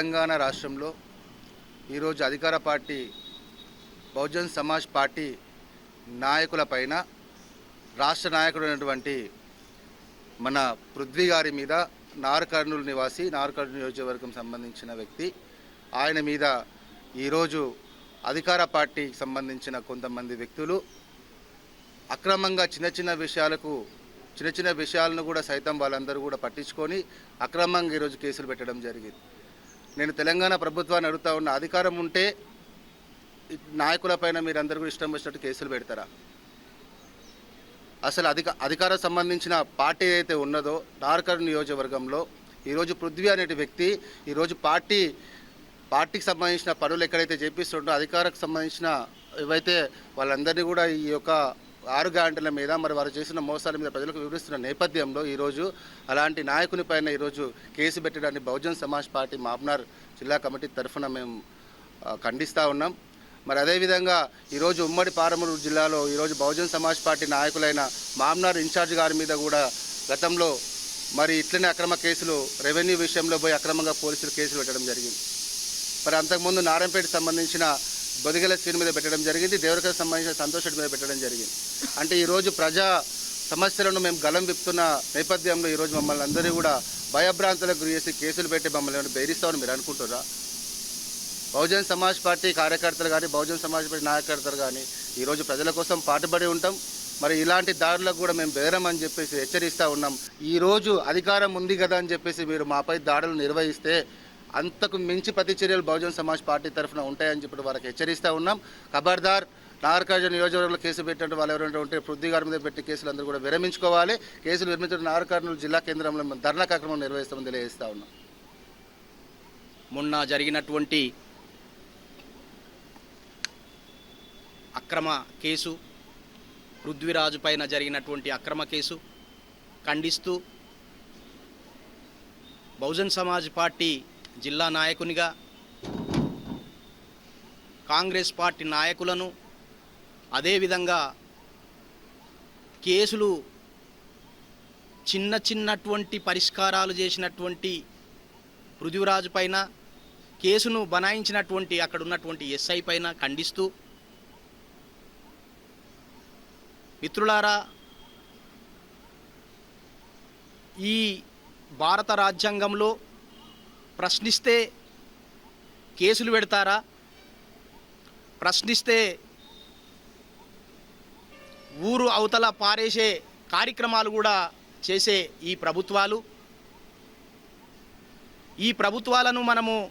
తెలంగాణ రాష్ట్రంలో ఈరోజు అధికార పార్టీ బహుజన్ సమాజ్ పార్టీ నాయకులపైన రాష్ట్ర నాయకుడైనటువంటి మన పృథ్వీ గారి మీద నారకర్నూలు నివాసి నారకర్నూలు నియోజకవర్గం సంబంధించిన వ్యక్తి. ఆయన మీద ఈరోజు అధికార పార్టీకి సంబంధించిన కొంతమంది వ్యక్తులు అక్రమంగా చిన్న చిన్న విషయాలకు చిన్న చిన్న విషయాలను కూడా సైతం వాళ్ళందరూ కూడా పట్టించుకొని అక్రమంగా ఈరోజు కేసులు పెట్టడం జరిగింది. నేను తెలంగాణ ప్రభుత్వాన్ని అడుగుతా ఉన్న అధికారం ఉంటే నాయకులపైన మీరందరూ కూడా ఇష్టం వచ్చినట్టు కేసులు పెడతారా? అసలు అధిక అధికారం సంబంధించిన పార్టీ ఏదైతే ఉన్నదో నార్కర్ నియోజకవర్గంలో ఈరోజు పృథ్వీ అనే వ్యక్తి ఈరోజు పార్టీ పార్టీకి సంబంధించిన పనులు ఎక్కడైతే చేపిస్తుంటో అధికారకు సంబంధించిన ఏవైతే వాళ్ళందరినీ కూడా ఈ యొక్క ఆరు గంటల మీద మరి వారు చేసిన మోసాల మీద ప్రజలకు వివరిస్తున్న నేపథ్యంలో ఈరోజు అలాంటి నాయకుని పైన ఈరోజు కేసు పెట్టడానికి బహుజన్ సమాజ్ పార్టీ మాబ్నార్ జిల్లా కమిటీ తరఫున మేము ఖండిస్తూ ఉన్నాం. మరి అదేవిధంగా ఈరోజు ఉమ్మడి పారమూరు జిల్లాలో ఈరోజు బహుజన్ సమాజ్ పార్టీ నాయకులైన మామ్నార్ ఇన్ఛార్జ్ గారి మీద కూడా గతంలో మరి ఇట్లనే అక్రమ కేసులు రెవెన్యూ విషయంలో పోయి అక్రమంగా పోలీసులు కేసులు పెట్టడం జరిగింది. మరి అంతకుముందు నారాయణపేట సంబంధించిన బొదిగల శ్రీని మీద పెట్టడం జరిగింది దేవరకకు సంబంధించిన సంతోష్ మీద పెట్టడం జరిగింది. అంటే ఈరోజు ప్రజా సమస్యలను మేము గలం విప్తున్న నేపథ్యంలో ఈరోజు మమ్మల్ని అందరూ కూడా భయభ్రాంతులకు గురి చేసి కేసులు పెట్టి మమ్మల్ని ఏమైనా బెదిరిస్తామని మీరు అనుకుంటారా బహుజన్ సమాజ్ పార్టీ కార్యకర్తలు కానీ బహుజన్ సమాజ్ పార్టీ నాయకర్తలు కానీ ఈరోజు ప్రజల కోసం పాటుపడి ఉంటాం. మరి ఇలాంటి దారులకు కూడా మేము బేరం అని చెప్పేసి హెచ్చరిస్తూ ఉన్నాం. ఈరోజు అధికారం ఉంది కదా అని చెప్పేసి మీరు మాపై దాడులు నిర్వహిస్తే అంతకు మించి ప్రతి చర్యలు బహుజన్ సమాజ్ పార్టీ తరఫున ఉంటాయని చెప్పి వారికి హెచ్చరిస్తూ ఉన్నాం. ఖబర్దార్ నాగర్కర్జ నియోజకవర్గంలో కేసు పెట్టినట్టు వాళ్ళు ఎవరైనా ఉంటే పృథ్వీ గారి మీద పెట్టి కేసులు అందరూ కూడా విరమించుకోవాలి. కేసులు విరమించడం నాగర్కర్నూలు జిల్లా కేంద్రంలో మేము ధర్నా కార్యక్రమం నిర్వహిస్తామని తెలియజేస్తా ఉన్నాం. మొన్న జరిగినటువంటి అక్రమ కేసు పృథ్వీరాజు పైన జరిగినటువంటి అక్రమ కేసు ఖండిస్తూ బహుజన్ సమాజ్ పార్టీ జిల్లా నాయకునిగా కాంగ్రెస్ పార్టీ నాయకులను అదేవిధంగా కేసులు చిన్న చిన్నటువంటి పరిష్కారాలు చేసినటువంటి పృథ్వీరాజు పైన కేసును బనాయించినటువంటి అక్కడ ఉన్నటువంటి ఎస్ఐ పైన ఖండిస్తూ మిత్రులారా ఈ భారత రాజ్యాంగంలో ప్రశ్నిస్తే కేసులు పెడతారా? ప్రశ్నిస్తే ఊరు అవతల పారేసే కార్యక్రమాలు కూడా చేసే ఈ ప్రభుత్వాలు. ఈ ప్రభుత్వాలను మనము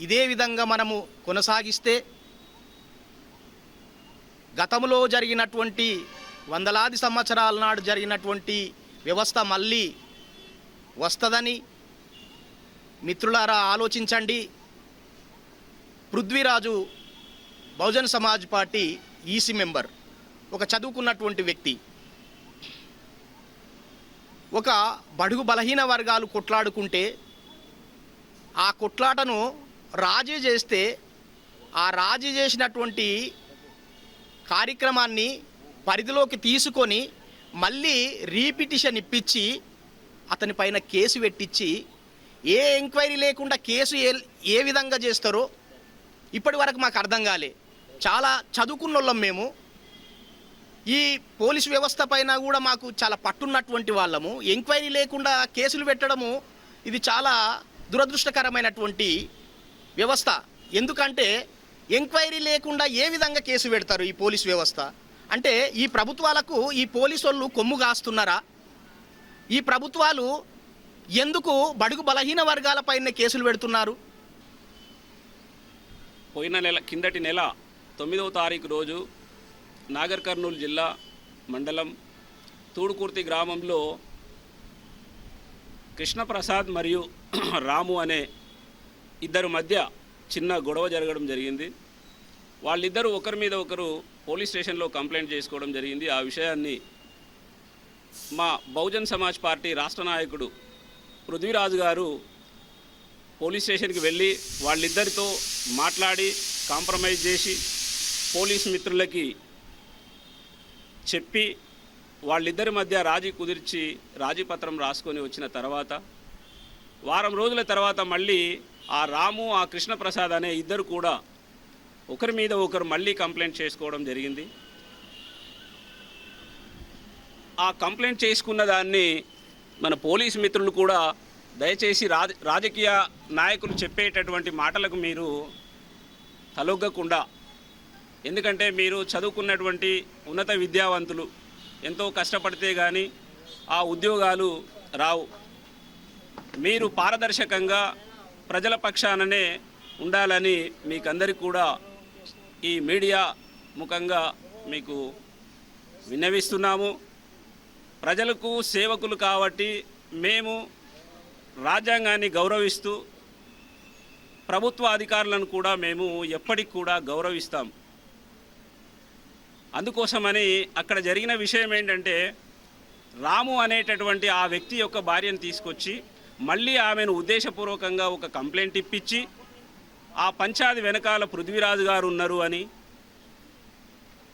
ఇదే విధంగా మనము కొనసాగిస్తే గతంలో జరిగినటువంటి వందలాది సంవత్సరాల నాడు జరిగినటువంటి వ్యవస్థ మళ్ళీ వస్తుందని మిత్రులారా ఆలోచించండి. Prithviraj Bahujan Samaj party EC member. ఒక చదువుకున్నటువంటి వ్యక్తి. ఒక బడుగు బలహీన వర్గాలు కొట్లాడుకుంటే ఆ కొట్లాటను రాజీ చేస్తే ఆ రాజీ చేసినటువంటి కార్యక్రమాన్ని పరిధిలోకి తీసుకొని మళ్ళీ రీపిటిషన్ ఇప్పించి అతని పైన కేసు పెట్టించి ఏ ఎంక్వైరీ లేకుండా కేసు ఏ ఏ విధంగా చేస్తారో ఇప్పటి వరకు మాకు అర్థం కాలే. చాలా చదువుకున్న వాళ్ళం మేము. ఈ పోలీస్ వ్యవస్థ పైన కూడా మాకు చాలా పట్టున్నటువంటి వాళ్ళము. ఎంక్వైరీ లేకుండా కేసులు పెట్టడము ఇది చాలా దురదృష్టకరమైనటువంటి వ్యవస్థ. ఎందుకంటే ఎంక్వైరీ లేకుండా ఏ విధంగా కేసు పెడతారు ఈ పోలీస్ వ్యవస్థ? అంటే ఈ ప్రభుత్వాలకు ఈ పోలీసు వాళ్ళు కొమ్ము కాస్తున్నారా? ఈ ప్రభుత్వాలు ఎందుకు బడుగు బలహీన వర్గాలపైనే కేసులు పెడుతున్నారు? పోయిన నెల కిందటి నెల తొమ్మిదవ తారీఖు రోజు నాగర్ కర్నూలు జిల్లా మండలం తూడుకుర్తి గ్రామంలో కృష్ణప్రసాద్ మరియు రాము అనే ఇద్దరు మధ్య చిన్న గొడవ జరగడం జరిగింది. వాళ్ళిద్దరూ ఒకరి మీద ఒకరు పోలీస్ స్టేషన్లో కంప్లైంట్ చేసుకోవడం జరిగింది. ఆ విషయాన్ని మా బహుజన్ సమాజ్ పార్టీ రాష్ట్ర నాయకుడు పృథ్వీరాజు గారు పోలీస్ స్టేషన్కి వెళ్ళి వాళ్ళిద్దరితో మాట్లాడి కాంప్రమైజ్ చేసి పోలీస్ మిత్రులకి చెప్పి వాళ్ళిద్దరి మధ్య రాజీ కుదిర్చి రాజీపత్రం రాసుకొని వచ్చిన తర్వాత వారం రోజుల తర్వాత మళ్ళీ ఆ రాము ఆ కృష్ణప్రసాద్ అనే ఇద్దరు కూడా ఒకరి మీద ఒకరు మళ్ళీ కంప్లైంట్ చేసుకోవడం జరిగింది. ఆ కంప్లైంట్ చేసుకున్న దాన్ని మన పోలీస్ మిత్రులు కూడా దయచేసి రాజ రాజకీయ నాయకులు చెప్పేటటువంటి మాటలకు మీరు తలొగ్గకుండా ఎందుకంటే మీరు చదువుకున్నటువంటి ఉన్నత విద్యావంతులు. ఎంతో కష్టపడితే కానీ ఆ ఉద్యోగాలు రావు. మీరు పారదర్శకంగా ప్రజల పక్షాననే ఉండాలని మీకందరికి కూడా ఈ మీడియా ముఖంగా మీకు విన్నవిస్తున్నాము. ప్రజలకు సేవకులు కాబట్టి మేము రాజ్యాంగాన్ని గౌరవిస్తూ ప్రభుత్వ అధికారులను కూడా మేము ఎప్పటికి కూడా గౌరవిస్తాం. అందుకోసమని అక్కడ జరిగిన విషయం ఏంటంటే రాము అనేటటువంటి ఆ వ్యక్తి యొక్క భార్యను తీసుకొచ్చి మళ్ళీ ఆమెను ఉద్దేశపూర్వకంగా ఒక కంప్లైంట్ ఇప్పించి ఆ పంచాది వెనకాల పృథ్వీరాజు గారు ఉన్నారు అని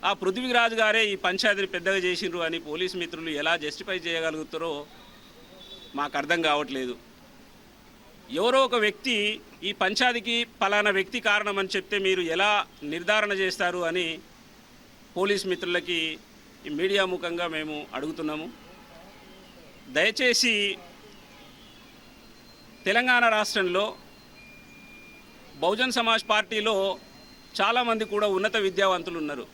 ఆ పృథ్వీరాజు గారే ఈ పంచాయతీని పెద్దగా చేసిండ్రు అని పోలీస్ మిత్రులు ఎలా జస్టిఫై చేయగలుగుతారో మాకు అర్థం కావట్లేదు. ఎవరో ఒక వ్యక్తి ఈ పంచాయతీకి పలానా వ్యక్తి కారణం అని చెప్తే మీరు ఎలా నిర్ధారణ చేస్తారు అని పోలీస్ మిత్రులకి ఈ మీడియా ముఖంగా మేము అడుగుతున్నాము. దయచేసి తెలంగాణ రాష్ట్రంలో బహుజన్ సమాజ్ పార్టీలో చాలామంది కూడా ఉన్నత విద్యావంతులు ఉన్నారు.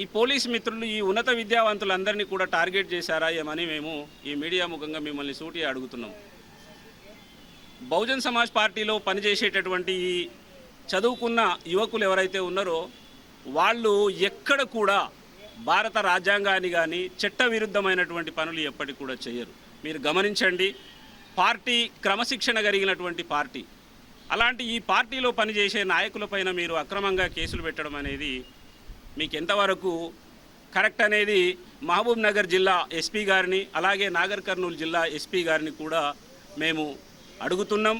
ఈ పోలీస్ మిత్రులు ఈ ఉన్నత విద్యావంతులందరినీ కూడా టార్గెట్ చేశారా ఏమని మేము ఈ మీడియా ముఖంగా మిమ్మల్ని సూటి అడుగుతున్నాం బహుజన్ సమాజ్ పార్టీలో పనిచేసేటటువంటి ఈ చదువుకున్న యువకులు ఎవరైతే ఉన్నారో వాళ్ళు ఎక్కడ కూడా భారత రాజ్యాంగాన్ని కానీ చట్ట విరుద్ధమైనటువంటి పనులు ఎప్పటికి కూడా చేయరు. మీరు గమనించండి పార్టీ క్రమశిక్షణ కలిగినటువంటి పార్టీ. అలాంటి ఈ పార్టీలో పనిచేసే నాయకులపైన మీరు అక్రమంగా కేసులు పెట్టడం అనేది మీకు ఎంతవరకు కరెక్ట్ అనేది మహబూబ్ నగర్ జిల్లా ఎస్పీ గారిని అలాగే నాగర్ కర్నూలు జిల్లా ఎస్పీ గారిని కూడా మేము అడుగుతున్నాం.